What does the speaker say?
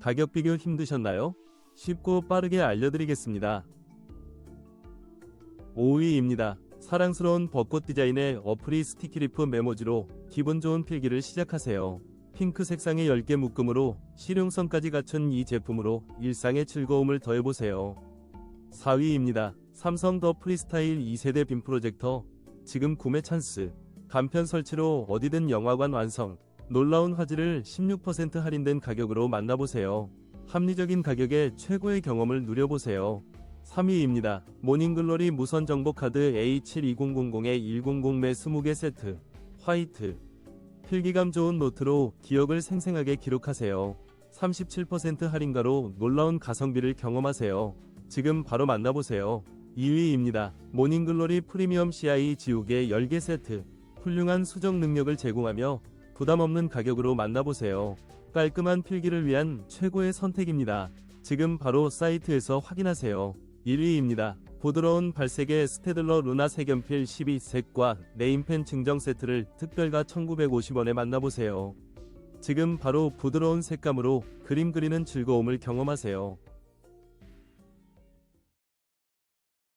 가격 비교 힘드셨나요? 쉽고 빠르게 알려드리겠습니다. 5위입니다. 사랑스러운 벚꽃 디자인의 어프리 스티키리프 메모지로 기분 좋은 필기를 시작하세요. 핑크 색상의 10개 묶음으로 실용성까지 갖춘 이 제품으로 일상의 즐거움을 더해보세요. 4위입니다. 삼성 더 프리스타일 2세대 빔 프로젝터. 지금 구매 찬스. 간편 설치로 어디든 영화관 완성. 놀라운 화질을 16% 할인된 가격으로 만나보세요. 합리적인 가격에 최고의 경험을 누려보세요. 3위입니다. 모닝글로리 무선 정보 카드 A72000에 100매 20개 세트. 화이트. 필기감 좋은 노트로 기억을 생생하게 기록하세요. 37% 할인가로 놀라운 가성비를 경험하세요. 지금 바로 만나보세요. 2위입니다. 모닝글로리 프리미엄 CI 지우개 10개 세트. 훌륭한 수정 능력을 제공하며 부담 없는 가격으로 만나보세요. 깔끔한 필기를 위한 최고의 선택입니다. 지금 바로 사이트에서 확인하세요. 1위입니다. 부드러운 발색의 스테들러 루나 색연필 12색과 네임펜 증정 세트를 특별가 1950원에 만나보세요. 지금 바로 부드러운 색감으로 그림 그리는 즐거움을 경험하세요.